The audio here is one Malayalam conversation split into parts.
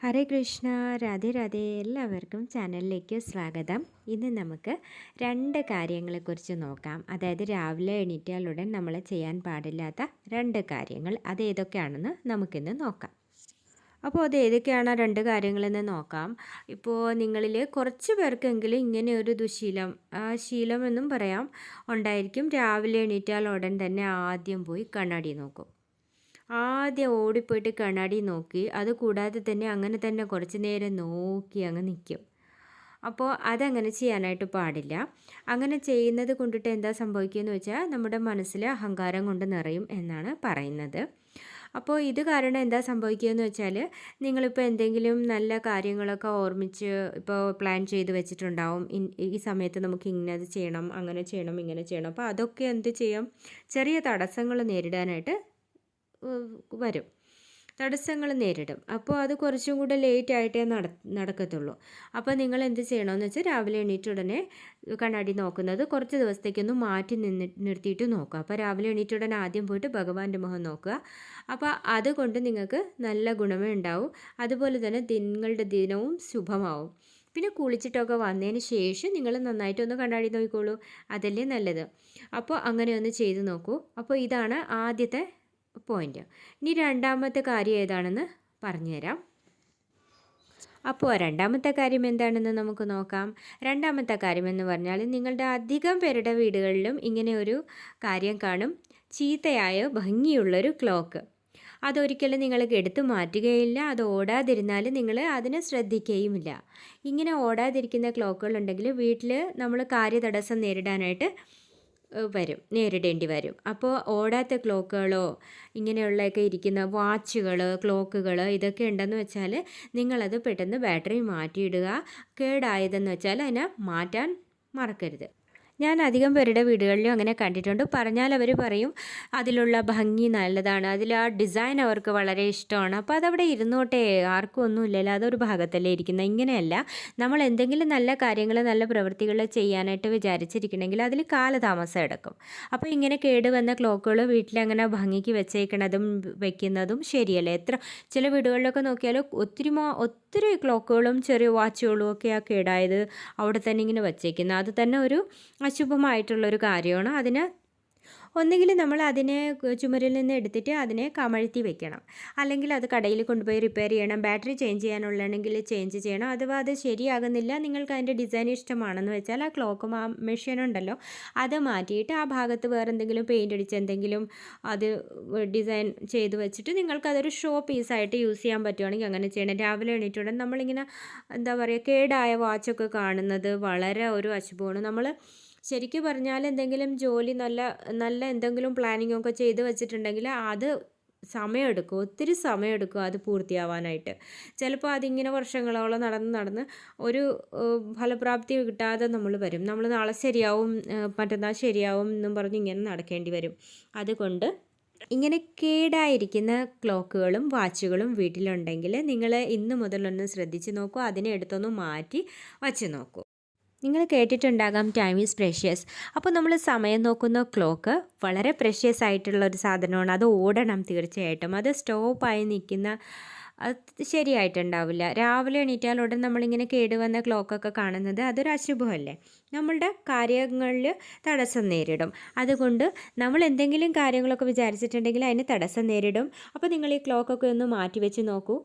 ഹരേ കൃഷ്ണ രാധേ രാധേ എല്ലാവർക്കും ചാനലിലേക്ക് സ്വാഗതം. ഇന്ന് നമുക്ക് രണ്ട് കാര്യങ്ങളെക്കുറിച്ച് നോക്കാം. അതായത് രാവിലെ എണീറ്റാലുടൻ നമ്മൾ ചെയ്യാൻ പാടില്ലാത്ത രണ്ട് കാര്യങ്ങൾ. അത് ഏതൊക്കെയാണെന്ന് നമുക്കിന്ന് നോക്കാം. അപ്പോൾ അത് ഏതൊക്കെയാണ് രണ്ട് കാര്യങ്ങളെന്ന് നോക്കാം. ഇപ്പോൾ നിങ്ങളിൽ കുറച്ച് പേർക്കെങ്കിലും ഇങ്ങനെ ഒരു ദുശീലം ശീലമെന്നും പറയാം. ഉണ്ടായിരിക്കും രാവിലെ എണീറ്റാൽ ഉടൻ തന്നെ ആദ്യം പോയി കണ്ണാടി നോക്കും. ആദ്യം ഓടിപ്പോയിട്ട് കണ്ണാടി നോക്കി. അത് കൂടാതെ തന്നെ അങ്ങനെ തന്നെ കുറച്ച് നേരം നോക്കി അങ്ങ് നിൽക്കും അപ്പോൾ അതങ്ങനെ ചെയ്യാനായിട്ട് പാടില്ല. അങ്ങനെ ചെയ്യുന്നത് കൊണ്ടിട്ട് എന്താ സംഭവിക്കുകയെന്ന് വെച്ചാൽ നമ്മുടെ മനസ്സിൽ അഹങ്കാരം കൊണ്ട് നിറയും എന്നാണ് പറയുന്നത്. അപ്പോൾ ഇത് കാരണം എന്താ സംഭവിക്കുകയെന്ന് വെച്ചാൽ നിങ്ങളിപ്പോൾ എന്തെങ്കിലും നല്ല കാര്യങ്ങളൊക്കെ ഓർമ്മിച്ച് ഇപ്പോൾ പ്ലാൻ ചെയ്ത് വെച്ചിട്ടുണ്ടാവും. ഈ സമയത്ത് നമുക്ക് ഇന്നത് ചെയ്യണം അങ്ങനെ ചെയ്യണം ഇങ്ങനെ ചെയ്യണം. അപ്പോൾ അതൊക്കെ എന്ത് ചെയ്യും? ചെറിയ തടസ്സങ്ങൾ നേരിടാനായിട്ട് വരും. തടസ്സങ്ങൾ നേരിടും. അപ്പോൾ അത് കുറച്ചും കൂടെ ലേറ്റ് ആയിട്ടേ നട നടക്കത്തുള്ളൂ. അപ്പോൾ നിങ്ങൾ എന്ത് ചെയ്യണമെന്ന് വെച്ചാൽ രാവിലെ എണീറ്റ് ഉടനെ കണ്ണാടി നോക്കുന്നത് കുറച്ച് ദിവസത്തേക്കൊന്ന് മാറ്റി നിന്ന് നിർത്തിയിട്ട് നോക്കുക. അപ്പോൾ രാവിലെ എണീറ്റ് ഉടനെ ആദ്യം പോയിട്ട് ഭഗവാന്റെ മുഖം നോക്കുക. അപ്പോൾ അതുകൊണ്ട് നിങ്ങൾക്ക് നല്ല ഗുണമേ ഉണ്ടാവും. അതുപോലെ തന്നെ നിങ്ങളുടെ ദിനവും ശുഭമാവും. പിന്നെ കുളിച്ചിട്ടൊക്കെ വന്നതിന് ശേഷം നിങ്ങൾ നന്നായിട്ടൊന്ന് കണ്ണാടി നോക്കിക്കോളൂ. അതല്ലേ നല്ലത്. അപ്പോൾ അങ്ങനെ ഒന്ന് ചെയ്ത് നോക്കൂ. അപ്പോൾ ഇതാണ് ആദ്യത്തെ പോയിന്റ് ഇനി രണ്ടാമത്തെ കാര്യം ഏതാണെന്ന് പറഞ്ഞുതരാം. അപ്പോൾ രണ്ടാമത്തെ കാര്യം എന്താണെന്ന് നമുക്ക് നോക്കാം. രണ്ടാമത്തെ കാര്യം എന്ന് പറഞ്ഞാൽ നിങ്ങളുടെ അധികം പേരുടെ വീടുകളിലും ഇങ്ങനെ ഒരു കാര്യം കാണും. ചീത്തയായ ഭംഗിയുള്ളൊരു ക്ലോക്ക് അതൊരിക്കലും നിങ്ങൾ എടുത്തു മാറ്റുകയില്ല. അത് ഓടാതിരുന്നാൽ നിങ്ങൾ അതിനെ ശ്രദ്ധിക്കുകയുമില്ല. ഇങ്ങനെ ഓടാതിരിക്കുന്ന ക്ലോക്കുകളുണ്ടെങ്കിൽ വീട്ടിൽ നമ്മൾ കാര്യതടസ്സം നേരിടാനായിട്ട് വരും നേരിടേണ്ടി വരും. അപ്പോൾ ഓടാത്ത ക്ലോക്കുകളോ ഇങ്ങനെയുള്ളതൊക്കെ ഇരിക്കുന്ന വാച്ചുകൾ ക്ലോക്കുകൾ ഇതൊക്കെ ഉണ്ടെന്ന് വെച്ചാൽ നിങ്ങളത് പെട്ടെന്ന് ബാറ്ററി മാറ്റിയിടുക. കേടായതെന്ന് വെച്ചാൽ അതിനെ മാറ്റാൻ മറക്കരുത്. ഞാൻ അധികം പേരുടെ വീടുകളിലും അങ്ങനെ കണ്ടിട്ടുണ്ട്. പറഞ്ഞാൽ അവർ പറയും അതിലുള്ള ഭംഗി നല്ലതാണ്. അതിൽ ആ ഡിസൈൻ അവർക്ക് വളരെ ഇഷ്ടമാണ്. അപ്പോൾ അതവിടെ ഇരുന്നോട്ടെ ആർക്കും ഒന്നുമില്ലല്ലോ അതൊരു ഭാഗത്തല്ലേ ഇരിക്കുന്നത് ഇങ്ങനെയല്ല. നമ്മൾ എന്തെങ്കിലും നല്ല കാര്യങ്ങൾ നല്ല പ്രവൃത്തികൾ ചെയ്യാനായിട്ട് വിചാരിച്ചിരിക്കണമെങ്കിൽ അതിൽ കാലതാമസം എടുക്കും. അപ്പോൾ ഇങ്ങനെ കേടുവന്ന ക്ലോക്കുകൾ വീട്ടിലങ്ങനെ ഭംഗിക്ക് വെച്ചേക്കണതും വെക്കുന്നതും ശരിയല്ല? എത്ര ചില വീടുകളിലൊക്കെ നോക്കിയാൽ ഒത്തിരി ഒത്തിരി ക്ലോക്കുകളും ചെറിയ വാച്ചുകളും ഒക്കെ ആ കേടായത് അവിടെ തന്നെ ഇങ്ങനെ വച്ചേക്കുന്നത് അത് തന്നെ ഒരു അശുഭമായിട്ടുള്ളൊരു കാര്യമാണ്. അതിന് ഒന്നുകിൽ നമ്മൾ അതിനെ ചുമരിൽ നിന്ന് എടുത്തിട്ട് അതിനെ കമഴ്ത്തി വെക്കണം. അല്ലെങ്കിൽ അത് കടയിൽ കൊണ്ടുപോയി റിപ്പയർ ചെയ്യണം. ബാറ്ററി ചേഞ്ച് ചെയ്യാനുള്ളതാണെങ്കിൽ ചേഞ്ച് ചെയ്യണം. അഥവാ അത് ശരിയാകുന്നില്ല നിങ്ങൾക്ക് അതിന്റെ ഡിസൈൻ ഇഷ്ടമാണെന്ന് വെച്ചാൽ ആ ക്ലോക്കും ആ മെഷീൻ ഉണ്ടല്ലോ അത് മാറ്റിയിട്ട് ആ ഭാഗത്ത് വേറെ എന്തെങ്കിലും പെയിന്റ് അടിച്ച് എന്തെങ്കിലും അത് ഡിസൈൻ ചെയ്ത് വെച്ചിട്ട് നിങ്ങൾക്കതൊരു ഷോ പീസായിട്ട് യൂസ് ചെയ്യാൻ പറ്റുവാണെങ്കിൽ അങ്ങനെ ചെയ്യണം. രാവിലെ എണീറ്റുടൻ നമ്മളിങ്ങനെ എന്താ പറയുക കേടായ വാച്ചൊക്കെ കാണുന്നത് വളരെ ഒരു അശുഭമാണ്. നമ്മൾ ശരിക്കും പറഞ്ഞാൽ എന്തെങ്കിലും ജോലി നല്ല നല്ല എന്തെങ്കിലും പ്ലാനിങ് ഒക്കെ ചെയ്ത് വെച്ചിട്ടുണ്ടെങ്കിൽ അത് സമയമെടുക്കും ഒത്തിരി സമയമെടുക്കും അത് പൂർത്തിയാവാനായിട്ട്. ചിലപ്പോൾ അതിങ്ങനെ വർഷങ്ങളോളം നടന്ന് നടന്ന് ഒരു ഫലപ്രാപ്തി കിട്ടാതെ നമ്മൾ വരും. നമ്മൾ നാളെ ശരിയാവും മറ്റന്നാൾ ശരിയാവും എന്നും പറഞ്ഞ് ഇങ്ങനെ നടക്കേണ്ടി വരും. അതുകൊണ്ട് ഇങ്ങനെ കേടായിരിക്കുന്ന ക്ലോക്കുകളും വാച്ചുകളും വീട്ടിലുണ്ടെങ്കിൽ നിങ്ങൾ ഇന്ന് മുതലൊന്ന് ശ്രദ്ധിച്ച് നോക്കൂ അതിനെ എടുത്തൊന്ന് മാറ്റി വച്ച് നോക്കൂ. നിങ്ങൾ കേട്ടിട്ടുണ്ടാകാം ടൈം ഈസ് പ്രഷ്യസ് അപ്പോൾ നമ്മൾ സമയം നോക്കുന്ന ക്ലോക്ക് വളരെ പ്രഷ്യസ് ആയിട്ടുള്ള ഒരു സാധനമാണ്. അത് ഓടണം തീർച്ചയായിട്ടും. അത് സ്റ്റോപ്പായി നിൽക്കുന്ന അത് ശരിയായിട്ടുണ്ടാവില്ല. രാവിലെ എണീറ്റാൽ ഉടൻ നമ്മളിങ്ങനെ കേടുവന്ന ക്ലോക്കൊക്കെ കാണുന്നത് അതൊരു അശുഭമല്ലേ? നമ്മളുടെ കാര്യങ്ങളിൽ തടസ്സം നേരിടും. അതുകൊണ്ട് നമ്മൾ എന്തെങ്കിലും കാര്യങ്ങളൊക്കെ വിചാരിച്ചിട്ടുണ്ടെങ്കിൽ അതിന് തടസ്സം നേരിടും. അപ്പോൾ നിങ്ങൾ ഈ ക്ലോക്കൊക്കെ ഒന്ന് മാറ്റി വെച്ച് നോക്കൂ.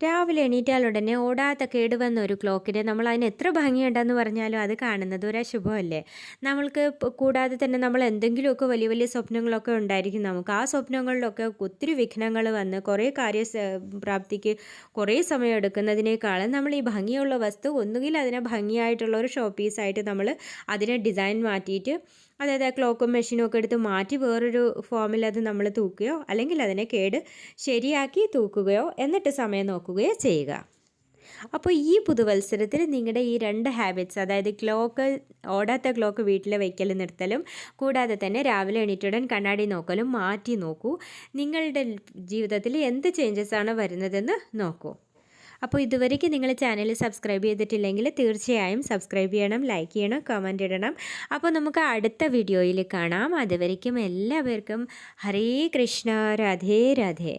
രാവിലെ എണീറ്റാൽ ഉടനെ ഓടാത്ത കേടുവന്ന ഒരു ക്ലോക്കിന് നമ്മൾ അതിന് എത്ര ഭംഗിയുണ്ടെന്ന് പറഞ്ഞാലും അത് കാണുന്നത് ഒരു അശുഭമല്ലേ? നമ്മൾക്ക് കൂടാതെ തന്നെ നമ്മൾ എന്തെങ്കിലുമൊക്കെ വലിയ വലിയ സ്വപ്നങ്ങളൊക്കെ ഉണ്ടായിരിക്കും. നമുക്ക് ആ സ്വപ്നങ്ങളിലൊക്കെ ഒത്തിരി വിഘ്നങ്ങൾ വന്ന് കുറേ കാര്യ പ്രാപ്തിക്ക് കുറേ സമയം എടുക്കുന്നതിനേക്കാളും നമ്മൾ ഈ ഭംഗിയുള്ള വസ്തു ഒന്നുകിൽ അതിനെ ഭംഗിയായിട്ടുള്ള ഒരു ഷോ പീസായിട്ട് നമ്മൾ അതിനെ ഡിസൈൻ മാറ്റിയിട്ട് അതായത് ആ ക്ലോക്കും മെഷീനും ഒക്കെ എടുത്ത് മാറ്റി വേറൊരു ഫോമിൽ അത് നമ്മൾ തൂക്കുകയോ അല്ലെങ്കിൽ അതിനെ കേട് ശരിയാക്കി തൂക്കുകയോ എന്നിട്ട് സമയം നോക്കുകയോ ചെയ്യുക. അപ്പോൾ ഈ പുതുവത്സരത്തിൽ നിങ്ങളുടെ ഈ രണ്ട് ഹാബിറ്റ്സ് അതായത് ക്ലോക്ക് ഓടാത്ത ക്ലോക്ക് വീട്ടിൽ വയ്ക്കൽ നിർത്തലും കൂടാതെ തന്നെ രാവിലെ എണീറ്റുടൻ കണ്ണാടി നോക്കലും മാറ്റി നോക്കൂ. നിങ്ങളുടെ ജീവിതത്തിൽ എന്ത് ചേഞ്ചസ് ആണ് വരുന്നതെന്ന് നോക്കൂ. അപ്പോൾ ഇതുവരേക്ക് നിങ്ങൾ ചാനൽ സബ്സ്ക്രൈബ് ചെയ്തിട്ടില്ലെങ്കിൽ തീർച്ചയായും സബ്സ്ക്രൈബ് ചെയ്യണം ലൈക്ക് ചെയ്യണം കമന്റ് ഇടണം. അപ്പോൾ നമുക്ക് അടുത്ത വീഡിയോയിൽ കാണാം. അതുവരേക്കും എല്ലാവർക്കും ഹരേ കൃഷ്ണ രാധേ രാധേ.